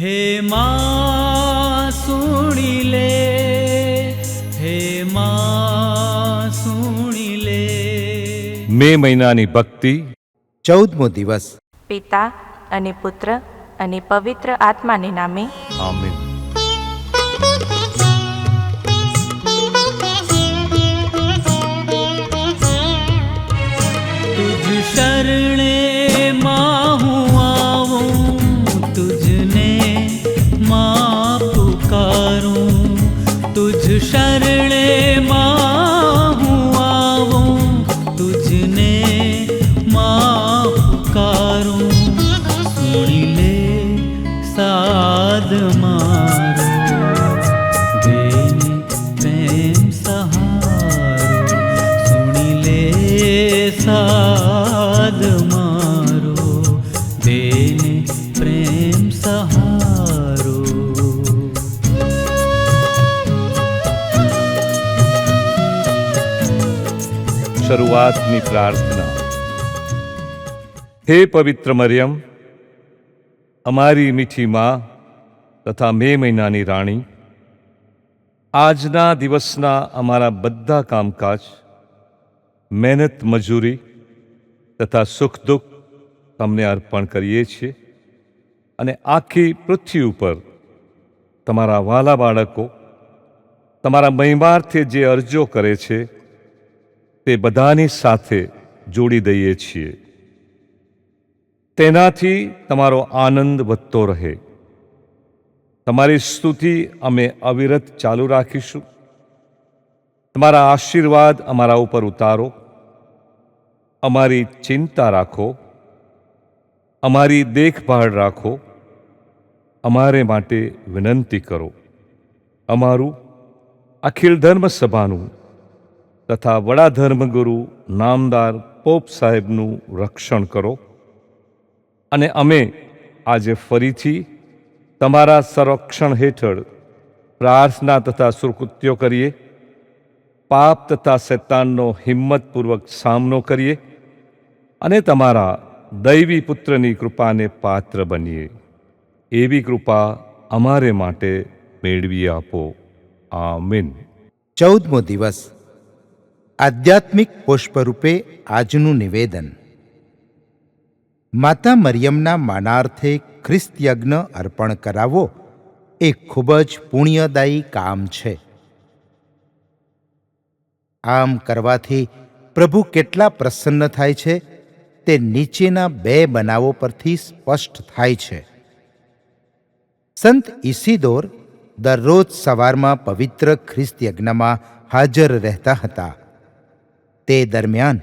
હે માં સુણી લે. હે માં સુણી લે. મે મહિનાની ભક્તિ. ચૌદમો દિવસ. પિતા અને પુત્ર અને પવિત્ર આત્માને નામે. આમીન. સાદ મારો, દેને પ્રેમ સહારો. શરૂઆતની પ્રાર્થના. હે પવિત્ર મરિયમ, અમારી મીઠી માં તથા મે મહિનાની રાણી, આજના દિવસના અમારા બધા કામકાજ મહેનત, મજૂરી તથા સુખ, દુઃખ તમને અર્પણ કરીએ છીએ અને આખી પૃથ્વી ઉપર તમારા વાલા બાળકો, તમારા મહિમાર્થે જે અરજો કરે છે, તે બધાની સાથે જોડી દઈએ છીએ. તેનાથી તમારો આનંદ વધતો રહે. તમારી સ્તુતિ અમે અવિરત ચાલુ રાખીશું. તમારા આશીર્વાદ અમારા ઉપર ઉતારો. અમારી ચિંતા રાખો. અમારી દેખભાળ રાખો. અમારે માટે વિનંતી કરો. અમારું અખિલ ધર્મ સભાનું તથા વડા ધર્મગુરુ નામદાર પોપ સાહેબનું રક્ષણ કરો. અને અમે આજે ફરીથી તમારા સંરક્ષણ હેઠળ પ્રાર્થના તથા સુરકૃત્યો કરીએ. પાપ તથા શૈતાનનો હિંમતપૂર્વક સામનો કરીએ અને તમારા દૈવી પુત્રની કૃપાને પાત્ર બનીએ. એવી કૃપા અમારે માટે મેળવી આપો. આમીન. ચૌદમો દિવસ. આધ્યાત્મિક પુષ્પરૂપે આજનું નિવેદન. માતા મરિયમના માનાર્થે ખ્રિસ્ત યજ્ઞ અર્પણ કરાવવો એ ખૂબ જ પુણ્યદાયી કામ છે. આમ કરવાથી પ્રભુ કેટલા પ્રસન્ન થાય છે? તે નીચેના બે બનાવો પરથી સ્પષ્ટ થાય છે. સંત ઇસિદોર દરરોજ સવારમાં પવિત્ર ખ્રિસ્ત યજ્ઞમાં હાજર રહેતા હતા. તે દરમિયાન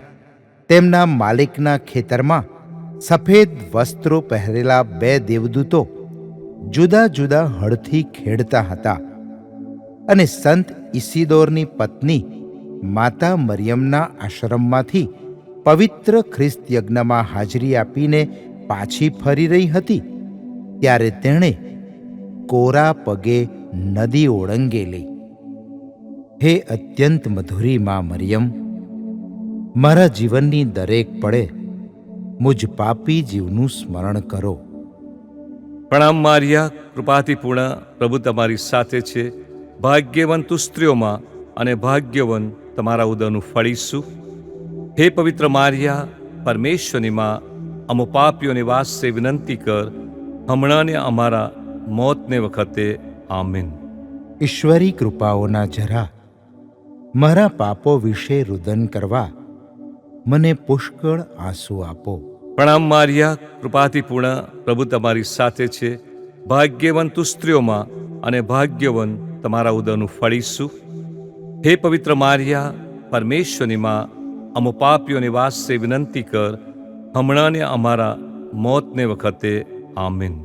તેમના માલિકના ખેતરમાં સફેદ વસ્ત્રો પહેરેલા બે દેવદૂતો જુદા જુદા હળથી ખેડતા હતા અને સંત ઇસિદોરની પત્ની માતા મરિયમના આશ્રમમાંથી પવિત્ર ખ્રિસ્ત યજ્ઞમાં હાજરી આપીને પાછી ફરી રહી હતી. ત્યારે તેણે કોરા પગે નદી ઓળંગેલી હે અત્યંત મધુરી માં મરિયમ, મારા જીવનની દરેક પળે મુજ પાપી જીવનું સ્મરણ કરો. પ્રણામ મારિયા કૃપાથી પૂર્ણ પ્રભુ તમારી સાથે છે. ભાગ્યવંત સ્ત્રીઓમાં અને ભાગ્યવન તમારા ઉદરનું ફળીશું હે પવિત્ર મારિયા પરમેશ્વરની માં અમો પાપીઓની વાસે વિનંતી કર હમણાંને અમારા મોતને વખતે આમીન. ઈશ્વરી કૃપાઓના જરા મારા પાપો વિશે રુદન કરવા મને પુષ્કળ આંસુ આપો. પ્રણામ મારિયા કૃપાથી પૂર્ણ પ્રભુ તમારી સાથે છે. ભાગ્યવંત સ્ત્રીઓમાં અને ભાગ્યવન તમારા ઉદરનું ફળીશું હે પવિત્ર મારિયા પરમેશ્વરની માં અમુ પાપીઓની વાસે વિનંતી કર હમણાંને અમારા મોતને વખતે આમીન.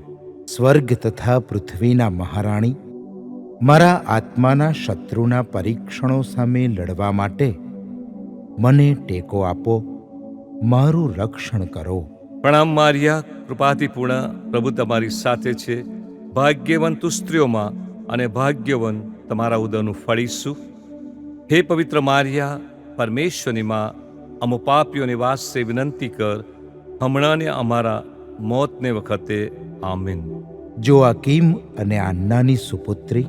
સ્વર્ગ તથા પૃથ્વીના મહારાણી મારા આત્માના શત્રુના પરીક્ષણો સામે લડવા માટે મને ટેકો આપો મારું રક્ષણ કરો. પ્રણામ મારિયા કૃપાથી પૂર્ણ પ્રભુ તમારી સાથે છે. ભાગ્યવંત સ્ત્રીઓમાં અને ભાગ્યવન તમારા ઉદરનું ફળીશું હે પવિત્ર મારિયા પરમેશ્વરની માં અમુ પાપીઓની વાસે વિનંતી કર હમણાંને અમારા મોતને વખતે આમીન. કિમ અને આન્નાની સુપુત્રી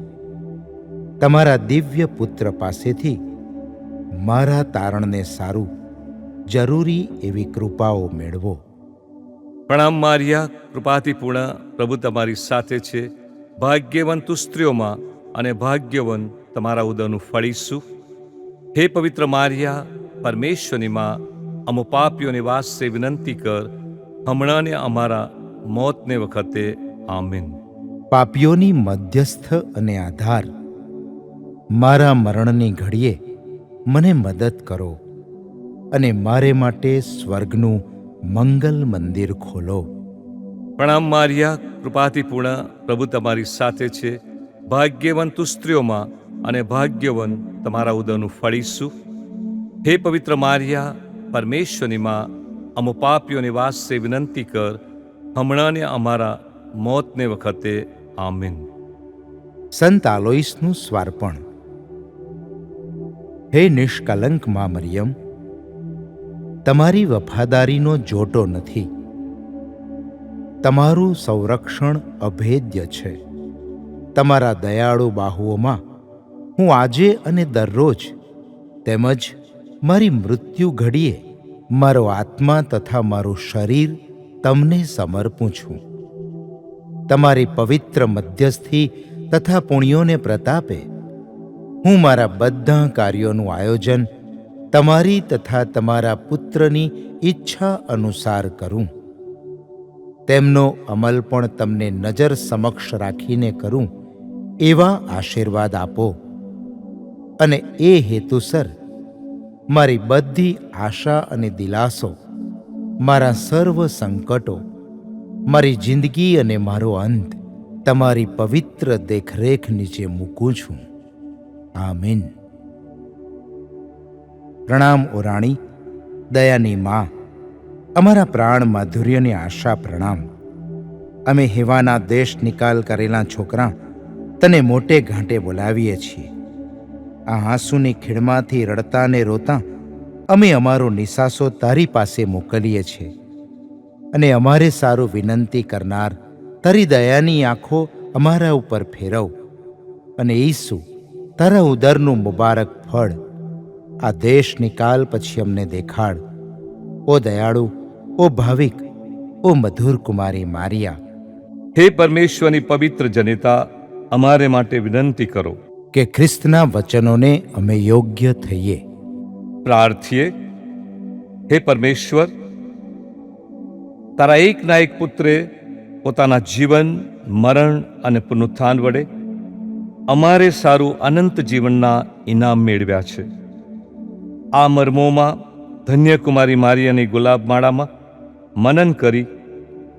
તમારા દિવ્ય પુત્ર પાસેથી મારા તારણને સારું જરૂરી એવી કૃપાઓ મેળવો. પ્રણામ મારિયા કૃપાથી પૂર્ણ પ્રભુ તમારી સાથે છે. ભાગ્યવંત તું સ્ત્રીઓમાં અને ભાગ્યવન તમારા ઉદરનું ફળીશું હે પવિત્ર મારિયા પરમેશ્વરની માં અમુ પાપીઓની વાસે વિનંતી કર હમણાં ને અમારા મોતને વખતે આમીન. પાપીઓની મધ્યસ્થ અને આધાર મારા મરણની ઘડીએ મને મદદ કરો અને મારે માટે સ્વર્ગનું મંગલ મંદિર ખોલો. પ્રણામ મારિયા કૃપાથી પૂર્ણ પ્રભુ તમારી સાથે છે. ભાગ્યવંત સ્ત્રીઓમાં અને ભાગ્યવન તમારા ઉદરનું ફળીશું હે પવિત્ર મારિયા, પરમેશ્વરની માં, અમુ પાપીઓની વાસે વિનંતી કર હમણાંને અમારા મોતને વખતે આમીન. સંત આલોઈસનું સ્વાર્પણ. હે નિષ્કલંકમાં મરિયમ, તમારી વફાદારીનો જોટો નથી. તમારું સંરક્ષણ અભેદ્ય છે. તમારા દયાળુ બાહુઓમાં હું આજે અને દરરોજ તેમજ મારી મૃત્યુ ઘડીએ મારો આત્મા તથા મારું શરીર તમને સમર્પું છું. તમારી પવિત્ર મધ્યસ્થી તથા પુણ્યોને પ્રતાપે હું મારા બધા કાર્યોનું આયોજન તમારી તથા તમારા પુત્રની ઈચ્છા અનુસાર કરું. તેમનો અમલ પણ તમને નજર સમક્ષ રાખીને કરું, એવા આશીર્વાદ આપો. અને એ હેતુસર મારી બધી આશા અને દિલાસો, મારા સર્વ સંકટો, મારી જિંદગી અને મારો અંત, તમારી પવિત્ર દેખરેખ નીચે મૂકું છું. આમીન. પ્રણામ ઓરાણી દયાની માં, અમારા પ્રાણ માધુર્યની આશા પ્રણામ. અમે હેવાના દેશ નિકાલ કરેલા છોકરા તને મોટે ઘાંટે બોલાવીએ છીએ. આ આંસુની ખીણમાંથી રડતા ને રોતા અમે અમારો નિસાસો તારી પાસે મોકલીએ છીએ. અને અમારે સારું વિનંતી કરનાર તારી દયાની આંખો અમારા ઉપર ફેરવ. અને ઈસુ, તારા ઉદરનું મુબારક ફળ આ દેશ નિકાલ પછી અમને દેખાડ. ઓ દયાળુ, ઓ ભાવિક, ઓ મધુર કુમારી મારિયા. હે પરમેશ્વરની પવિત્ર જનિતા, અમારે માટે વિનંતી કરો. કે ખ્રિસ્તના વચનોને અમે યોગ્ય થઈએ. પ્રાર્થીએ, હે પરમેશ્વર, તારા એકના એક પુત્રે પોતાના જીવન, મરણ અને પુનરુત્થાન વડે અમારે સારું અનંત જીવનના ઇનામ મેળવ્યા છે. આ મર્મોમાં ધન્યકુમારી મારિયાની ગુલાબ માળામાં મનન કરી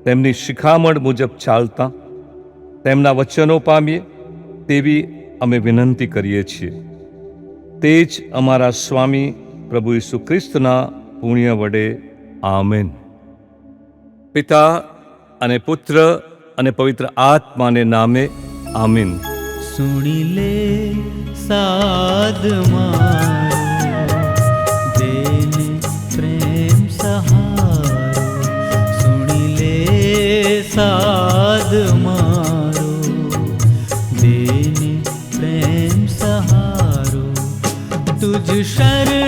તેમની શિખામણ મુજબ ચાલતા તેમના વચનો પામીએ તેવી અમે વિનંતી કરીએ છીએ. તે જ અમારા સ્વામી પ્રભુ ઈસુ ખ્રિસ્તના પુણ્ય વડે આમેન. પિતા અને પુત્ર અને પવિત્ર આત્માને નામે આમીન. સુણી લે સાદ પ્રેમ સહારો. સુણી લે સાદ शरण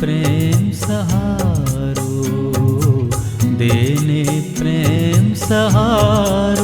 प्रेम सहारो देने प्रेम सहारो।